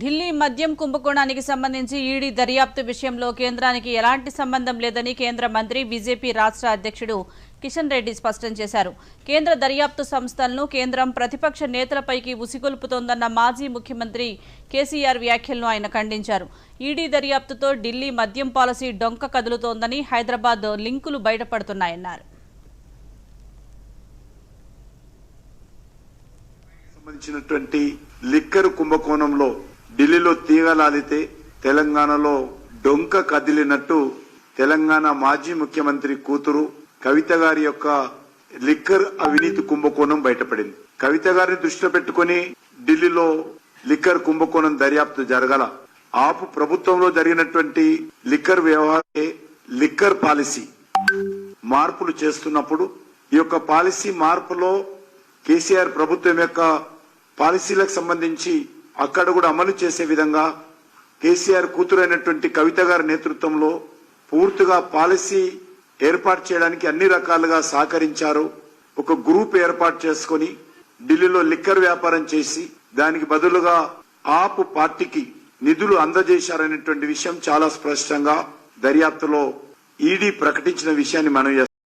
ఢిల్లీ మద్యం కుంభకోణానికి సంబంధించి ఈడీ దర్యాప్తు విషయంలో కేంద్రానికి ఎలాంటి సంబంధం లేదని కేంద్ర మంత్రి బీజేపీ రాష్ట్ర అధ్యక్షుడు కిషన్ రెడ్డి స్పష్టం చేశారు. కేంద్ర దర్యాప్తు సంస్థలను కేంద్రం ప్రతిపక్ష నేతలపైకి ఉసిగొల్పుతోందన్న మాజీ ముఖ్యమంత్రి కేసీఆర్ వ్యాఖ్యలను ఆయన ఖండించారు. ఈడీ దర్యాప్తుతో ఢిల్లీ మద్యం పాలసీ డొంక కదులుతోందని హైదరాబాద్ లింకులు బయటపడుతున్నాయన్నారు. సంబంధించినటువంటి లిక్కర్ కుంభకోణంలో ఢిల్లీలో తీగలాలితే తెలంగాణలో డొంక కదిలినట్టు తెలంగాణ మాజీ ముఖ్యమంత్రి కూతురు కవిత గారి యొక్క లిక్కర్ అవినీతి కుంభకోణం బయటపడింది. కవిత గారిని దృష్టిలో పెట్టుకుని ఢిల్లీలో లిక్కర్ కుంభకోణం దర్యాప్తు జరగల. ఆపు ప్రభుత్వంలో జరిగినటువంటి లిక్కర్ వ్యవహారే లిక్కర్ పాలసీ. మార్పులు చేస్తున్నప్పుడు ఈ యొక్క పాలసీ మార్పులో కేసీఆర్ ప్రభుత్వం యొక్క పాలసీలకు సంబంధించి అక్కడ కూడా అమలు చేసే విధంగా కేసీఆర్ కూతురైనటువంటి కవిత గారి నేతృత్వంలో పూర్తిగా పాలసీ ఏర్పాటు చేయడానికి అన్ని రకాలుగా సహకరించారు. ఒక గ్రూప్ ఏర్పాటు చేసుకొని ఢిల్లీలో లిక్కర్ వ్యాపారం చేసి దానికి బదులుగా ఆపు పార్టీకి నిధులు అందజేశారనేటువంటి విషయం చాలా స్పష్టంగా దర్యాప్తులో ఈడీ ప్రకటించిన విషయాన్ని మనం